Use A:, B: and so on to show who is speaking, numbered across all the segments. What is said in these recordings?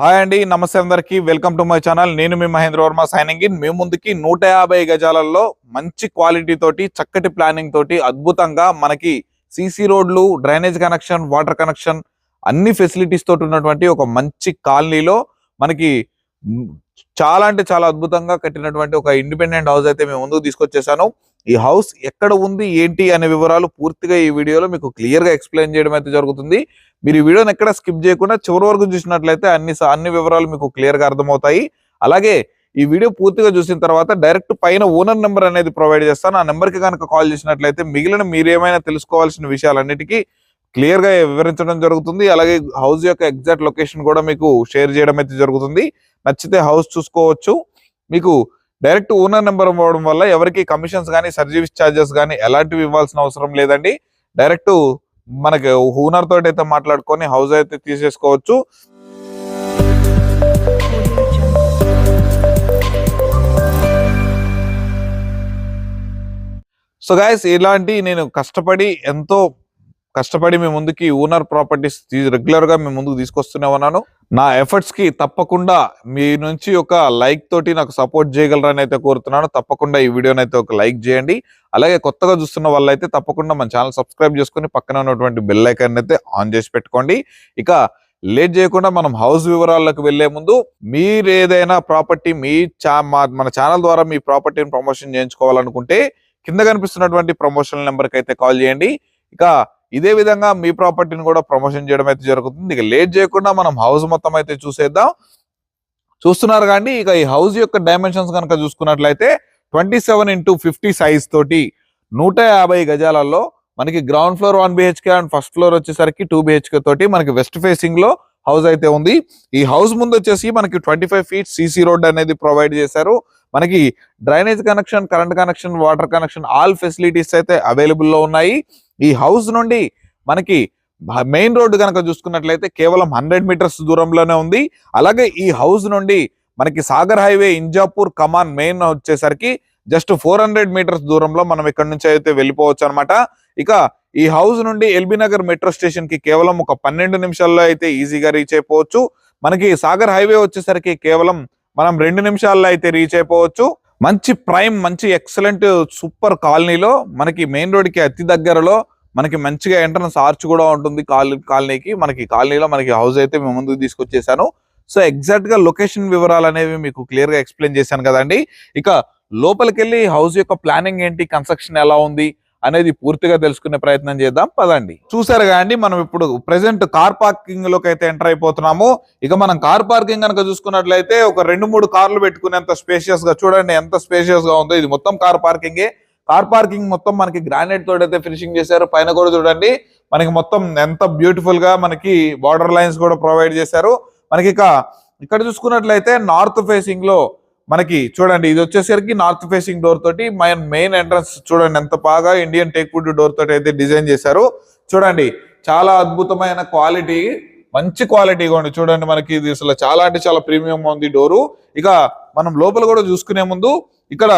A: Hi అండి నమస్తే అందరికి. Welcome to my channel. నేను మీ మహేంద్ర వర్మ సైనింగ్ ఇన్. మీ ముందుకి నూట యాభై గజాలలో మంచి క్వాలిటీ తోటి చక్కటి ప్లానింగ్ తోటి అద్భుతంగా మనకి సీసీ రోడ్లు డ్రైనేజ్ కనెక్షన్ వాటర్ కనెక్షన్ అన్ని ఫెసిలిటీస్ తోటి ఉన్నటువంటి ఒక మంచి కాలనీలో మనకి చాలా అంటే చాలా అద్భుతంగా కట్టినటువంటి ఒక ఇండిపెండెంట్ హౌస్ అయితే మేము ముందుకు తీసుకొచ్చేసాను. ఈ హౌస్ ఎక్కడ ఉంది ఏంటి అనే వివరాలు పూర్తిగా ఈ వీడియోలో మీకు క్లియర్గా ఎక్స్ప్లెయిన్ చేయడం అయితే జరుగుతుంది. మీరు ఈ వీడియోని ఎక్కడ స్కిప్ చేయకుండా చివరి వరకు చూసినట్లయితే అన్ని అన్ని వివరాలు మీకు క్లియర్గా అర్థమవుతాయి. అలాగే ఈ వీడియో పూర్తిగా చూసిన తర్వాత డైరెక్ట్ పైన ఓనర్ నెంబర్ అనేది ప్రొవైడ్ చేస్తాను. ఆ నెంబర్కి కనుక కాల్ చేసినట్లయితే మిగిలిన మీరు ఏమైనా తెలుసుకోవాల్సిన విషయాలన్నిటికీ క్లియర్గా వివరించడం జరుగుతుంది. అలాగే హౌస్ యొక్క ఎగ్జాక్ట్ లొకేషన్ కూడా మీకు షేర్ చేయడం అయితే జరుగుతుంది. నచ్చితే హౌస్ చూసుకోవచ్చు. మీకు డైరెక్ట్ ఓనర్ నెంబర్ ఇవ్వడం వల్ల ఎవరికి కమిషన్స్ కానీ సర్వీస్ ఛార్జెస్ కానీ ఎలాంటివి ఇవ్వాల్సిన అవసరం లేదండి. డైరెక్ట్ మనకి ఓనర్ తోటి అయితే మాట్లాడుకొని హౌస్ అయితే తీసేసుకోవచ్చు. సో గాయస్ ఇలాంటి నేను కష్టపడి ఎంతో కష్టపడి మీ ముందుకి ఓనర్ ప్రాపర్టీస్ రెగ్యులర్గా మీ ముందుకు తీసుకొస్తూనే ఉన్నాను. నా ఎఫర్ట్స్కి తప్పకుండా మీ నుంచి ఒక లైక్ తోటి నాకు సపోర్ట్ చేయగలరని అయితే కోరుతున్నాను. తప్పకుండా ఈ వీడియోని అయితే ఒక లైక్ చేయండి. అలాగే కొత్తగా చూస్తున్న వాళ్ళైతే తప్పకుండా మన ఛానల్ సబ్స్క్రైబ్ చేసుకుని పక్కన ఉన్నటువంటి బెల్ ఐకాన్ అయితే ఆన్ చేసి పెట్టుకోండి. ఇక లేట్ చేయకుండా మనం హౌస్ వివరాలకు వెళ్ళే ముందు మీరు ఏదైనా ప్రాపర్టీ మీ చా మా- మన ఛానల్ ద్వారా మీ ప్రాపర్టీని ప్రమోషన్ చేయించుకోవాలనుకుంటే కింద కనిపిస్తున్నటువంటి ప్రమోషన్ నెంబర్కి అయితే కాల్ చేయండి. ఇక ఇదే విధంగా మీ ప్రాపర్టీని కూడా ప్రమోషన్ చేయడం అయితే జరుగుతుంది. ఇక లేట్ చేయకుండా మనం హౌస్ మొత్తం అయితే చూసేద్దాం. చూస్తున్నారు కానీ ఇక ఈ హౌస్ యొక్క డైమెన్షన్స్ కనుక చూసుకున్నట్లయితే twenty seven into fifty size తోటి నూట యాభై గజాలలో మనకి ground floor one BHK and first floor వచ్చేసరికి టూ బిహెచ్కే తోటి మనకి వెస్ట్ ఫేసింగ్లో హౌస్ అయితే ఉంది. ఈ హౌస్ ముందు వచ్చేసి మనకి twenty five feet CC road అనేది ప్రొవైడ్ చేశారు. మనకి drainage connection current connection water connection all facilities అయితే అవైలబుల్లో ఉన్నాయి. ఈ హౌస్ నుండి మనకి మెయిన్ రోడ్డు కనుక చూసుకున్నట్లయితే కేవలం హండ్రెడ్ మీటర్స్ దూరంలోనే ఉంది. అలాగే ఈ హౌస్ నుండి మనకి సాగర్ హైవే ఇంజాపూర్ కమాన్ మెయిన్ వచ్చేసరికి జస్ట్ ఫోర్ హండ్రెడ్ మీటర్స్ దూరంలో మనం ఇక్కడ నుంచి అయితే వెళ్ళిపోవచ్చు అనమాట ఇక ఈ హౌస్ నుండి ఎల్బీ నగర్ మెట్రో స్టేషన్కి కేవలం ఒక పన్నెండు నిమిషాల్లో అయితే ఈజీగా రీచ్ అయిపోవచ్చు. మనకి సాగర్ హైవే వచ్చేసరికి కేవలం మనం రెండు నిమిషాల్లో అయితే రీచ్ అయిపోవచ్చు. మంచి ప్రైమ్ మంచి ఎక్సలెంట్ సూపర్ కాలనీలో మనకి మెయిన్ రోడ్కి అతి దగ్గరలో మనకి మంచిగా ఎంట్రన్స్ ఆర్చ్ కూడా ఉంటుంది కాలనీ కాలనీకి. మనకి కాలనీలో మనకి హౌస్ అయితే మేము ముందుకు తీసుకొచ్చేసాను. సో ఎగ్జాక్ట్గా లొకేషన్ వివరాలు అనేవి మీకు క్లియర్గా ఎక్స్ప్లెయిన్ చేశాను కదండి. ఇక లోపలికి వెళ్ళి హౌస్ యొక్క ప్లానింగ్ ఏంటి? కన్స్ట్రక్షన్ ఎలా ఉంది? అనేది పూర్తిగా తెలుసుకునే ప్రయత్నం చేద్దాం. పదండి. చూసారు కదండి మనం ఇప్పుడు ప్రెసెంట్ కార్ పార్కింగ్లోకి అయితే ఎంటర్ అయిపోతున్నాము. ఇక మనం కార్ పార్కింగ్ కనుక చూసుకున్నట్లయితే ఒక రెండు మూడు కార్లు పెట్టుకునేంత స్పేషియస్గా చూడండి ఎంత స్పేషియస్గా ఉందో. ఇది మొత్తం కార్ పార్కింగే కార్ పార్కింగ్ మొత్తం మనకి గ్రానైట్ తోటి అయితే ఫినిషింగ్ చేశారు. పైన కూడా చూడండి మనకి మొత్తం ఎంత బ్యూటిఫుల్గా మనకి బార్డర్ లైన్స్ కూడా ప్రొవైడ్ చేశారు. మనకి ఇక ఇక్కడ చూసుకున్నట్లయితే నార్త్ ఫేసింగ్లో మనకి చూడండి ఇది వచ్చేసరికి నార్త్ ఫేసింగ్ డోర్ తోటి మెయిన్ మెయిన్ ఎంట్రన్స్ చూడండి ఎంత బాగా ఇండియన్ టేక్వుడ్ డోర్ తోటి అయితే డిజైన్ చేశారు. చూడండి చాలా అద్భుతమైన క్వాలిటీ మంచి క్వాలిటీ ఉంది. చూడండి మనకి ఇది అసలు చాలా అంటే చాలా ప్రీమియం ఉంది డోరు ఇక మనం లోపల కూడా చూసుకునే ముందు ఇక్కడ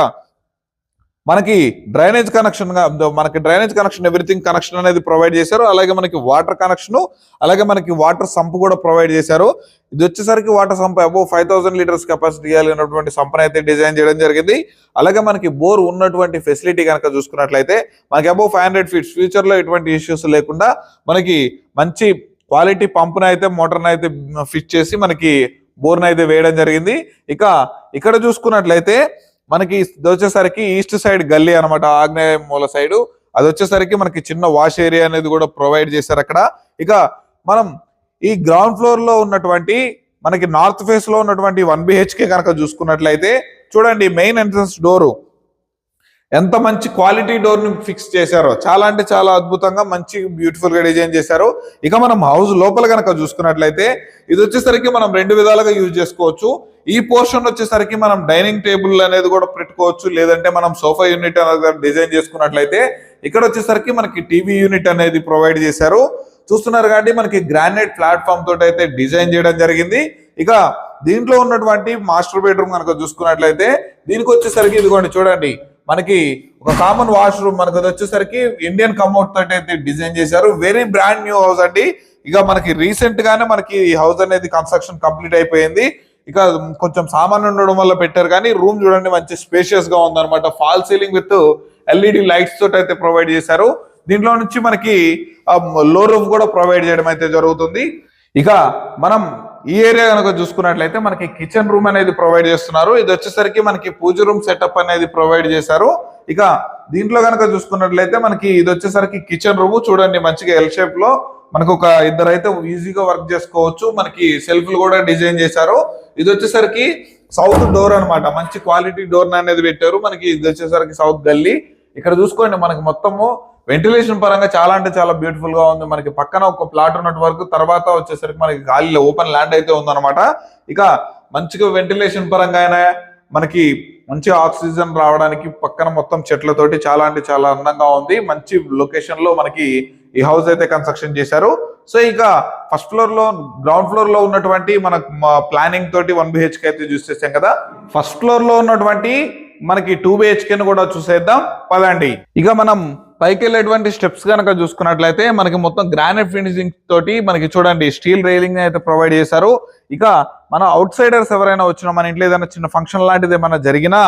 A: మనకి డ్రైనేజ్ కనెక్షన్ మనకి డ్రైనేజ్ కనెక్షన్ ఎవ్రీథింగ్ కనెక్షన్ అనేది ప్రొవైడ్ చేశారు. అలాగే మనకి వాటర్ కనెక్షన్ అలాగే మనకి వాటర్ సంప్ కూడా ప్రొవైడ్ చేశారు. ఇది వచ్చేసరికి water sump above five thousand litres capacity కలిగినటువంటి సంపని అయితే డిజైన్ చేయడం జరిగింది. అలాగే మనకి బోర్ ఉన్నటువంటి ఫెసిలిటీ కనుక చూసుకున్నట్లయితే మనకి అబౌవ్ ఫైవ్ హండ్రెడ్ ఫీట్స్ ఫ్యూచర్లో ఎటువంటి ఇష్యూస్ లేకుండా మనకి మంచి క్వాలిటీ పంపును అయితే మోటార్ని అయితే ఫిట్ చేసి మనకి బోర్ని అయితే వేయడం జరిగింది. ఇక ఇక్కడ చూసుకున్నట్లయితే మనకి వచ్చేసరికి ఈస్ట్ సైడ్ గల్లీ అన్నమాట ఆగ్నేయ మూల సైడ్. అది వచ్చేసరికి మనకి చిన్న వాష్ ఏరియా అనేది కూడా ప్రొవైడ్ చేశారు అక్కడ. ఇక మనం ఈ గ్రౌండ్ ఫ్లోర్లో ఉన్నటువంటి మనకి నార్త్ ఫేస్లో ఉన్నటువంటి వన్ బిహెచ్కే కనుక చూసుకున్నట్లయితే చూడండి మెయిన్ ఎంట్రన్స్ డోరు. ఎంత మంచి క్వాలిటీ డోర్ని ఫిక్స్ చేశారో. చాలా అంటే చాలా అద్భుతంగా మంచి బ్యూటిఫుల్గా డిజైన్ చేశారు. ఇక మనం హౌస్ లోపల కనుక చూసుకున్నట్లయితే ఇది వచ్చేసరికి మనం రెండు విధాలుగా యూజ్ చేసుకోవచ్చు. ఈ పోర్షన్ వచ్చేసరికి మనం డైనింగ్ టేబుల్ అనేది కూడా పెట్టుకోవచ్చు. లేదంటే మనం సోఫా యూనిట్ అనేది డిజైన్ చేసుకున్నట్లయితే ఇక్కడ వచ్చేసరికి మనకి టీవీ యూనిట్ అనేది ప్రొవైడ్ చేశారు. చూస్తున్నారు కాబట్టి మనకి గ్రానైట్ ప్లాట్ఫామ్ తోటి అయితే డిజైన్ చేయడం జరిగింది. ఇక దీంట్లో ఉన్నటువంటి మాస్టర్ బెడ్రూమ్ కనుక చూసుకున్నట్లయితే దీనికి వచ్చేసరికి ఇదిగోండి చూడండి. మనకి ఒక కామన్ వాష్రూమ్ మనకు వచ్చేసరికి ఇండియన్ కమౌట్ తోటి అయితే డిజైన్ చేశారు. వెరీ బ్రాండ్ న్యూ హౌస్ అండి. ఇక మనకి రీసెంట్ గానే మనకి ఈ హౌస్ అనేది కన్స్ట్రక్షన్ కంప్లీట్ అయిపోయింది. ఇక కొంచెం సామాన్ ఉండడం వల్ల పెట్టారు కానీ రూమ్ చూడండి మంచి స్పేషియస్గా ఉందన్నమాట. Fall ceiling with LED lights తోటి అయితే ప్రొవైడ్ చేశారు. దీంట్లో నుంచి మనకి um, లో రూమ్ కూడా ప్రొవైడ్ చేయడం అయితే జరుగుతుంది. ఇక మనం ఈ ఏరియా కనుక చూసుకున్నట్లయితే మనకి కిచెన్ రూమ్ అనేది ప్రొవైడ్ చేస్తున్నారు. ఇది వచ్చేసరికి మనకి పూజ రూమ్ సెటప్ అనేది ప్రొవైడ్ చేశారు. ఇక దీంట్లో కనుక చూసుకున్నట్లయితే మనకి ఇది వచ్చేసరికి కిచెన్ రూమ్ చూడండి మంచిగా ఎల్ షేప్లో మనకు ఒక ఇద్దరు అయితే ఈజీగా వర్క్ చేసుకోవచ్చు. మనకి సెల్ఫ్లు కూడా డిజైన్ చేశారు. ఇది వచ్చేసరికి సౌత్ డోర్ అన్నమాట. మంచి క్వాలిటీ డోర్ అనేది పెట్టారు. మనకి ఇది వచ్చేసరికి సౌత్ గల్లీ. ఇక్కడ చూసుకోండి మనకి మొత్తము వెంటిలేషన్ పరంగా చాలా అంటే చాలా బ్యూటిఫుల్గా ఉంది. మనకి పక్కన ఒక ప్లాట్ ఉన్నట్టు వరకు తర్వాత వచ్చేసరికి మనకి గాలిలో ఓపెన్ ల్యాండ్ అయితే ఉందన్నమాట. ఇక మంచిగా వెంటిలేషన్ పరంగా అయినా మనకి మంచి ఆక్సిజన్ రావడానికి పక్కన మొత్తం చెట్లతోటి చాలా అంటే చాలా అందంగా ఉంది. మంచి లొకేషన్లో మనకి ఈ హౌస్ అయితే కన్స్ట్రక్షన్ చేశారు. సో ఇక ఫస్ట్ ఫ్లోర్లో గ్రౌండ్ ఫ్లోర్లో ఉన్నటువంటి మన ప్లానింగ్ తోటి వన్ బిహెచ్కే అయితే చూసేసాం కదా. ఫస్ట్ ఫ్లోర్లో ఉన్నటువంటి మనకి టూ బిహెచ్కే కూడా చూసేద్దాం. పదండి. ఇక మనం పైకి వెళ్ళేటువంటి స్టెప్స్ కనుక చూసుకున్నట్లయితే మనకి మొత్తం గ్రానైట్ ఫినిషింగ్ తోటి మనకి చూడండి స్టీల్ రైలింగ్ అయితే ప్రొవైడ్ చేశారు. ఇక మన అవుట్ సైడర్స్ ఎవరైనా వచ్చినా మన ఇంట్లో ఏదైనా చిన్న ఫంక్షన్ లాంటిది ఏమైనా జరిగినా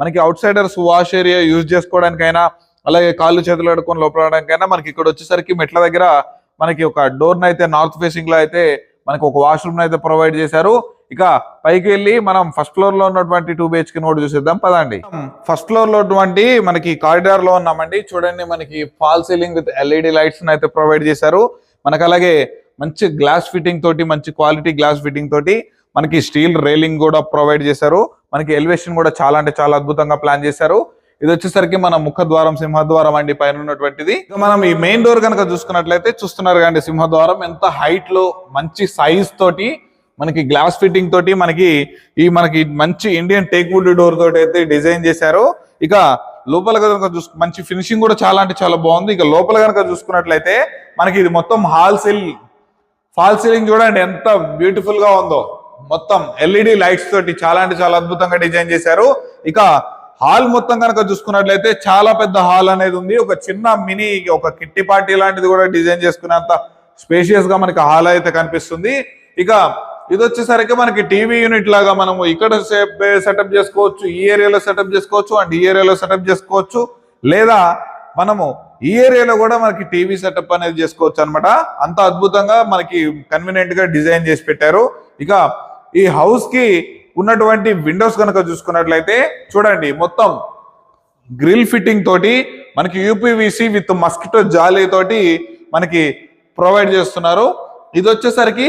A: మనకి outsiders wash area use చేసుకోవడానికైనా అలాగే కాళ్ళు చేతులు ఆడుకొని లోపలడానికైనా మనకి ఇక్కడ వచ్చేసరికి మెట్ల దగ్గర మనకి ఒక డోర్ అయితే నార్త్ ఫేసింగ్లో అయితే మనకి ఒక వాష్రూమ్ అయితే ప్రొవైడ్ చేశారు. ఇక పైకి వెళ్ళి మనం ఫస్ట్ ఫ్లోర్లో ఉన్నటువంటి టూ బిహెచ్కే నోట్ చూసేద్దాం. పదండి. ఫస్ట్ ఫ్లోర్లో ఉన్నటువంటి మనకి కారిడార్లో ఉన్నామండి. చూడండి మనకి fall ceiling with LED lights అయితే ప్రొవైడ్ చేశారు. మనకి అలాగే మంచి గ్లాస్ ఫిట్టింగ్ తోటి మంచి క్వాలిటీ గ్లాస్ ఫిట్టింగ్ తోటి మనకి స్టీల్ రైలింగ్ కూడా ప్రొవైడ్ చేశారు. మనకి ఎలివేషన్ కూడా చాలా అంటే చాలా అద్భుతంగా ప్లాన్ చేశారు. ఇది వచ్చేసరికి మన ముఖద్వారం సింహద్వారం అండి పైన ఉన్నటువంటిది. ఇక మనం ఈ మెయిన్ డోర్ కనుక చూసుకున్నట్లయితే చూస్తున్నారు కండి సింహద్వారం. ఎంత హైట్లో మంచి సైజ్ తోటి మనకి గ్లాస్ ఫిట్టింగ్ తోటి మనకి ఈ మనకి మంచి ఇండియన్ టేక్ వుడ్ డోర్ తోటి అయితే డిజైన్ చేశారు. ఇక లోపల కనుక చూసు మంచి ఫినిషింగ్ కూడా చాలా అంటే చాలా బాగుంది. ఇక లోపల కనుక చూసుకున్నట్లయితే మనకి ఇది మొత్తం హాల్ సెల్ ఫాల్ సీలింగ్ చూడండి ఎంత బ్యూటిఫుల్గా ఉందో. మొత్తం ఎల్ఈడి లైట్స్ తోటి చాలా అంటే చాలా అద్భుతంగా డిజైన్ చేశారు. ఇక హాల్ మొత్తం కనుక చూసుకున్నట్లయితే చాలా పెద్ద హాల్ అనేది ఉంది. ఒక చిన్న మినీ ఒక కిట్టి పార్టీ లాంటిది కూడా డిజైన్ చేసుకునేంత స్పేషియస్గా మనకి హాల్ అయితే కనిపిస్తుంది. ఇక ఇది వచ్చేసరికి మనకి టీవీ యూనిట్ లాగా మనము ఇక్కడ సెటప్ చేసుకోవచ్చు ఈ ఏరియాలో సెటప్ చేసుకోవచ్చు అండ్ ఈ ఏరియాలో సెటప్ చేసుకోవచ్చు. లేదా మనము ఈ ఏరియాలో కూడా మనకి టీవీ సెటప్ అనేది చేసుకోవచ్చు అనమాట అంత అద్భుతంగా మనకి కన్వీనియంట్గా డిజైన్ చేసి పెట్టారు. ఇక ఈ హౌస్కి ఉన్నటువంటి విండోస్ కనుక చూసుకున్నట్లయితే చూడండి మొత్తం గ్రిల్ ఫిట్టింగ్ తోటి మనకి యూపీవీసీ విత్ మస్కిటో జాలీ తోటి మనకి ప్రొవైడ్ చేస్తున్నారు. ఇది వచ్చేసరికి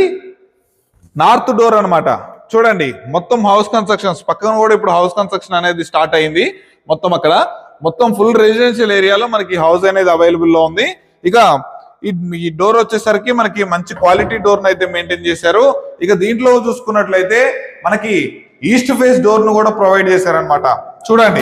A: నార్త్ డోర్ అనమాట చూడండి మొత్తం హౌస్ కన్స్ట్రక్షన్స్ పక్కన కూడా ఇప్పుడు హౌస్ కన్స్ట్రక్షన్ అనేది స్టార్ట్ అయింది. మొత్తం అక్కడ. మొత్తం ఫుల్ రెసిడెన్షియల్ ఏరియాలో మనకి హౌస్ అనేది అవైలబుల్లో ఉంది. ఇక ఈ- ఈ డోర్ వచ్చేసరికి మనకి మంచి క్వాలిటీ డోర్ అయితే మెయింటైన్ చేశారు. ఇక దీంట్లో చూసుకున్నట్లయితే మనకి ఈస్ట్ ఫేస్ డోర్ను కూడా ప్రొవైడ్ చేశారనమాట చూడండి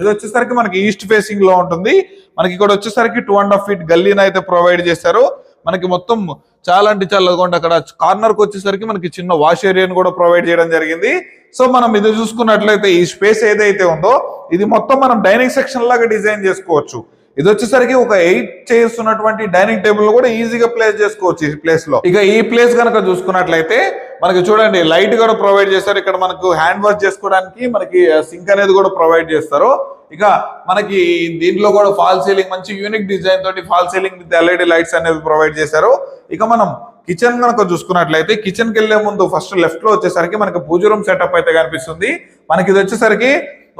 A: ఇది వచ్చేసరికి మనకి ఈస్ట్ ఫేసింగ్లో ఉంటుంది. మనకి ఇక్కడ వచ్చేసరికి టూ అండ్ హాఫ్ ఫీట్ గల్లీని అయితే ప్రొవైడ్ చేశారు. మనకి మొత్తం చాలా అంటే చాలా అదిగోండి అక్కడ కార్నర్కి వచ్చేసరికి మనకి చిన్న వాష్ ఏరియాని కూడా ప్రొవైడ్ చేయడం జరిగింది. సో మనం ఇది చూసుకున్నట్లయితే ఈ స్పేస్ ఏదైతే ఉందో ఇది మొత్తం మనం డైనింగ్ సెక్షన్ లాగా డిజైన్ చేసుకోవచ్చు. ఇది వచ్చేసరికి ఒక ఎయిట్ చైర్స్ ఉన్నటువంటి డైనింగ్ టేబుల్ కూడా ఈజీగా ప్లేస్ చేసుకోవచ్చు ఈ ప్లేస్లో ఇక ఈ ప్లేస్ కనుక చూసుకున్నట్లయితే మనకి చూడండి లైట్ కూడా ప్రొవైడ్ చేస్తారు. ఇక్కడ మనకు హ్యాండ్ వాష్ చేసుకోవడానికి మనకి సింక్ అనేది కూడా ప్రొవైడ్ చేస్తారు. ఇక మనకి దీంట్లో కూడా ఫాల్ సీలింగ్ మంచి యూనిక్ డిజైన్ తోటి fall ceiling with LED lights అనేది ప్రొవైడ్ చేశారు. ఇక మనం కిచెన్ కనుక చూసుకున్నట్లయితే కిచెన్ వెళ్ళే ముందు ఫస్ట్ లెఫ్ట్లో వచ్చేసరికి మనకి పూజ రూమ్ సెటప్ అయితే కనిపిస్తుంది. మనకి ఇది వచ్చేసరికి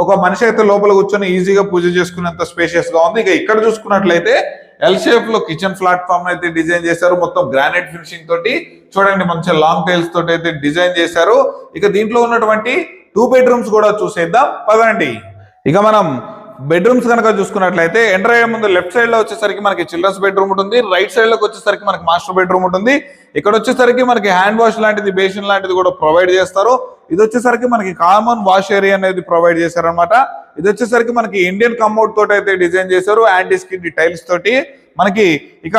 A: ఒక మనిషి అయితే లోపల కూర్చొని ఈజీగా పూజ చేసుకునేంత స్పేషియస్గా ఉంది. ఇక ఇక్కడ చూసుకున్నట్లయితే ఎల్ షేప్లో కిచెన్ ప్లాట్ఫామ్ అయితే డిజైన్ చేశారు. మొత్తం గ్రానైట్ ఫినిషింగ్ తోటి చూడండి మంచి లాంగ్ టైల్స్ తోటి అయితే డిజైన్ చేశారు. ఇక దీంట్లో ఉన్నటువంటి టూ బెడ్రూమ్స్ కూడా చూసేద్దాం. పదండి. ఇక మనం బెడ్రూమ్స్ కనుక చూసుకున్నట్లయితే ఎంటర్ అయ్యే ముందు లెఫ్ట్ సైడ్లో వచ్చేసరికి మనకి చిల్డ్రన్స్ బెడ్రూమ్ ఉంటుంది. రైట్ సైడ్లోకి వచ్చేసరికి మనకి మాస్టర్ బెడ్రూమ్ ఉంటుంది. ఇక్కడ వచ్చేసరికి మనకి హ్యాండ్ వాష్ లాంటిది బేసిన్ లాంటిది కూడా ప్రొవైడ్ చేస్తారు. ఇది వచ్చేసరికి మనకి కామన్ వాష్ ఏరియా అనేది ప్రొవైడ్ చేశారనమాట ఇది వచ్చేసరికి మనకి ఇండియన్ కమౌట్ తోటి అయితే డిజైన్ చేశారు యాంటీ స్కిన్ టైల్స్ తోటి. మనకి ఇక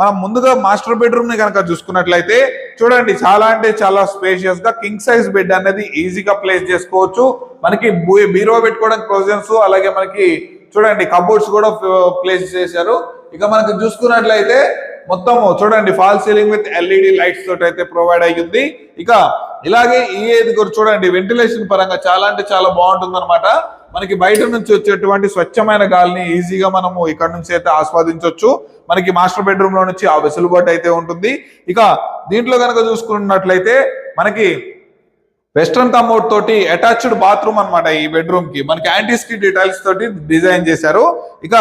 A: మనం ముందుగా మాస్టర్ బెడ్రూమ్ని కనుక చూసుకున్నట్లయితే చూడండి చాలా అంటే చాలా స్పేషియస్గా కింగ్ సైజ్ బెడ్ అనేది ఈజీగా ప్లేస్ చేసుకోవచ్చు. మనకి బీరో పెట్టుకోవడానికి ప్రొవిజన్స్ అలాగే మనకి చూడండి కబోర్డ్స్ కూడా ప్లేస్ చేశారు. ఇక మనకి చూసుకున్నట్లయితే మొత్తం చూడండి fall ceiling with LED lights తోటి అయితే ప్రొవైడ్ అయ్యింది. ఇక ఇలాగే ఈ ఏది కూడా చూడండి వెంటిలేషన్ పరంగా చాలా అంటే చాలా బాగుంటుంది అనమాట మనకి బయట నుంచి వచ్చేటువంటి స్వచ్ఛమైన గాలిని ఈజీగా మనము ఇక్కడ నుంచి అయితే ఆస్వాదించవచ్చు మనకి మాస్టర్ బెడ్రూమ్లో నుంచి ఆ వెసులుబాటు అయితే ఉంటుంది. ఇక దీంట్లో కనుక చూసుకున్నట్లయితే మనకి వెస్ట్రన్ కమోడ్ తోటి అటాచ్డ్ బాత్రూమ్ అన్నమాట ఈ బెడ్రూమ్కి. మనకి యాంటీ స్కిడ్ డీటెయిల్స్ తోటి డిజైన్ చేశారు. ఇక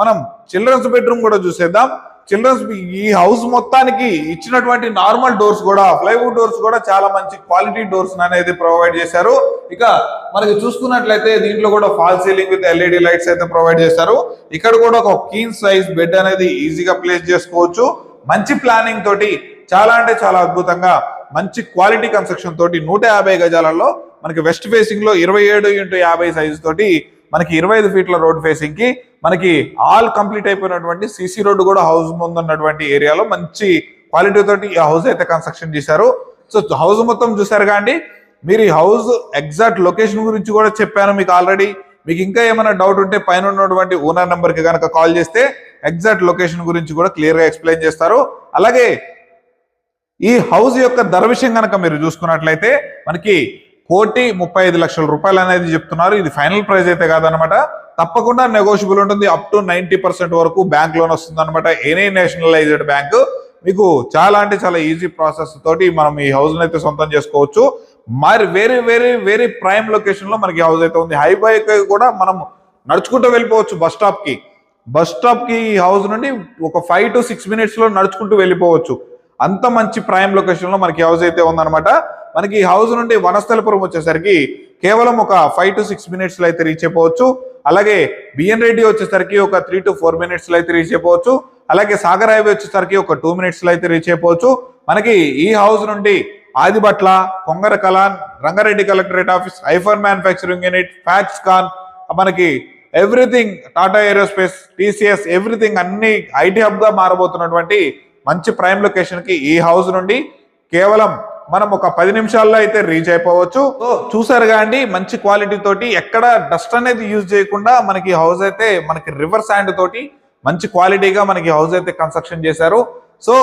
A: మనం చిల్డ్రన్స్ బెడ్రూమ్ కూడా చూసేద్దాం. చిల్డ్రన్స్ ఈ హౌస్ మొత్తానికి ఇచ్చినటువంటి నార్మల్ డోర్స్ కూడా ప్లైవుడ్ డోర్స్ కూడా చాలా మంచి క్వాలిటీ డోర్స్ అనేది ప్రొవైడ్ చేశారు. ఇక మనకి చూసుకున్నట్లయితే దీంట్లో కూడా fall ceiling with LED lights అయితే ప్రొవైడ్ చేశారు. ఇక్కడ కూడా ఒక కీన్ సైజ్ బెడ్ అనేది ఈజీగా ప్లేస్ చేసుకోవచ్చు. మంచి ప్లానింగ్ తోటి చాలా అంటే చాలా అద్భుతంగా మంచి క్వాలిటీ కన్స్ట్రక్షన్ తోటి నూట యాభై గజాలలో మనకి వెస్ట్ ఫేసింగ్లో ఇరవై ఏడు ఇంటూ యాభై సైజు తోటి మనకి ఇరవై ఐదు ఫీట్ల రోడ్ ఫేసింగ్కి మనకి ఆల్ కంప్లీట్ అయిపోయినటువంటి సిసి రోడ్డు కూడా హౌస్ ముందు ఉన్నటువంటి ఏరియాలో మంచి క్వాలిటీ తోటి ఈ హౌస్ అయితే కన్స్ట్రక్షన్ చేశారు. సో హౌస్ మొత్తం చూసారు కాండి మీరు ఈ హౌస్ ఎగ్జాక్ట్ లొకేషన్ గురించి కూడా చెప్పాను మీకు ఆల్రెడీ మీకు ఇంకా ఏమైనా డౌట్ ఉంటే పైన ఉన్నటువంటి ఓనర్ నెంబర్కి కనుక కాల్ చేస్తే ఎగ్జాక్ట్ లొకేషన్ గురించి కూడా క్లియర్గా ఎక్స్ప్లెయిన్ చేస్తారు. అలాగే ఈ హౌస్ యొక్క ధర విషయం కనుక మీరు చూసుకున్నట్లయితే మనకి కోటి ముప్పై ఐదు లక్షల రూపాయలు అనేది చెప్తున్నారు. ఇది ఫైనల్ ప్రైస్ అయితే కాదనమాట. తప్పకుండా నెగోషియబుల్ ఉంటుంది. అప్ టు నైన్టీ పర్సెంట్ వరకు బ్యాంక్ లోన్ వస్తుంది అనమాట ఎనీ నేషనలైజ్డ్ బ్యాంకు మీకు చాలా అంటే చాలా ఈజీ ప్రాసెస్ తోటి మనం ఈ హౌస్ని అయితే సొంతం చేసుకోవచ్చు. మరి వెరీ వెరీ వెరీ ప్రైమ్ లొకేషన్లో మనకి హౌస్ అయితే ఉంది. హైవే కూడా మనం నడుచుకుంటూ వెళ్ళిపోవచ్చు బస్ స్టాప్కి. బస్ స్టాప్కి ఈ హౌస్ నుండి ఒక ఫైవ్ టు సిక్స్ మినిట్స్లో నడుచుకుంటూ వెళ్ళిపోవచ్చు. అంత మంచి ప్రైమ్ లొకేషన్లో మనకి హౌస్ అయితే ఉందన్నమాట మనకి హౌస్ నుండి వనస్థలపురం వచ్చేసరికి కేవలం ఒక ఫైవ్ టు సిక్స్ మినిట్స్లో అయితే రీచ్ అయిపోవచ్చు. అలాగే బిఎన్ రెడ్డి వచ్చేసరికి ఒక త్రీ టు ఫోర్ మినిట్స్లో అయితే రీచ్ అయిపోవచ్చు. అలాగే సాగర్ హైవే వచ్చేసరికి ఒక టూ మినిట్స్లో అయితే రీచ్ అయిపోవచ్చు. మనకి ఈ హౌస్ నుండి ఆదిబట్ల కొంగర కలాన్ రంగారెడ్డి కలెక్టరేట్ ఆఫీస్ ఐఫర్ మ్యానుఫ్యాక్చరింగ్ యూనిట్ ఫ్యాక్స్ కాన్ మనకి everything Tata aerospace TCS everything అన్ని ఐటీ హబ్గా మారబోతున్నటువంటి మంచి ప్రైమ్ లొకేషన్కి ఈ హౌస్ నుండి కేవలం మనం ఒక పది నిమిషాల్లో అయితే రీచ్ అయిపోవచ్చు. సో చూసారు అండి మంచి క్వాలిటీ తోటి ఎక్కడ డస్ట్ అనేది యూజ్ చేయకుండా మనకి హౌస్ అయితే మనకి రివర్ శాండ్ తోటి మంచి క్వాలిటీగా మనకి హౌస్ అయితే కన్స్ట్రక్షన్ చేశారు. సో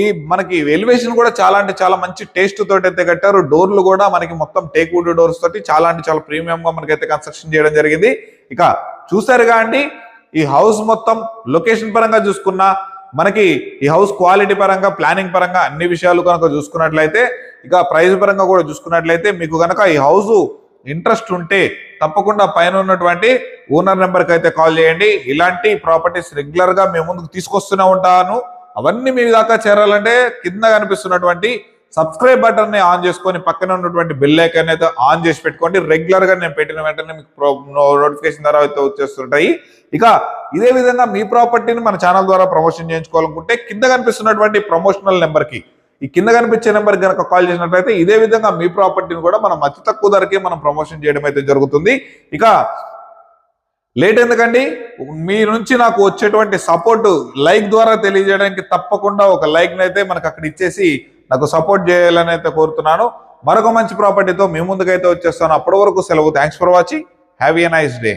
A: ఈ మనకి ఎలివేషన్ కూడా చాలా అంటే చాలా మంచి టేస్ట్ తోటి అయితే కట్టారు. డోర్లు కూడా మనకి మొత్తం టేక్ వుడ్ డోర్స్ తోటి చాలా అంటే చాలా ప్రీమియం గా మనకైతే కన్స్ట్రక్షన్ చేయడం జరిగింది. ఇక చూసారుగా అండి ఈ హౌస్ మొత్తం లొకేషన్ పరంగా చూసుకున్నా మనకి ఈ హౌస్ క్వాలిటీ పరంగా ప్లానింగ్ పరంగా అన్ని విషయాలు కనుక చూసుకున్నట్లయితే ఇక ప్రైస్ పరంగా కూడా చూసుకున్నట్లయితే మీకు కనుక ఈ హౌస్ ఇంట్రెస్ట్ ఉంటే తప్పకుండా పైన ఉన్నటువంటి ఓనర్ నెంబర్కి అయితే కాల్ చేయండి. ఇలాంటి ప్రాపర్టీస్ రెగ్యులర్గా మేము ముందుకు తీసుకొస్తూనే ఉంటాను. అవన్నీ మీ దాకా చేరాలంటే కింద కనిపిస్తున్నటువంటి సబ్స్క్రైబ్ బటన్ని ఆన్ చేసుకొని పక్కన ఉన్నటువంటి బెల్ ఐకాన్ అయితే ఆన్ చేసి పెట్టుకోండి. రెగ్యులర్గా నేను పెట్టిన వెంటనే మీకు నోటిఫికేషన్ ద్వారా అయితే వచ్చేస్తుంటాయి. ఇక ఇదే విధంగా మీ ప్రాపర్టీని మన ఛానల్ ద్వారా ప్రమోషన్ చేయించుకోవాలనుకుంటే కింద కనిపిస్తున్నటువంటి ప్రమోషనల్ నెంబర్కి ఈ కింద కనిపించే నెంబర్ కనుక కాల్ చేసినట్లయితే ఇదే విధంగా మీ ప్రాపర్టీని కూడా మనం అతి తక్కువ ధరకే మనం ప్రమోషన్ చేయడం అయితే జరుగుతుంది. ఇక లేట్ ఎందుకండి? మీ నుంచి నాకు వచ్చేటువంటి సపోర్ట్ లైక్ ద్వారా తెలియజేయడానికి తప్పకుండా ఒక లైక్ అయితే మనకు అక్కడ ఇచ్చేసి నాకు సపోర్ట్ చేయాలని అయితే కోరుతున్నాను. మరొక మంచి ప్రాపర్టీతో మీ ముందుకైతే వచ్చేస్తాను. అప్పటి వరకు సెలవు. Thanks for watching have a nice day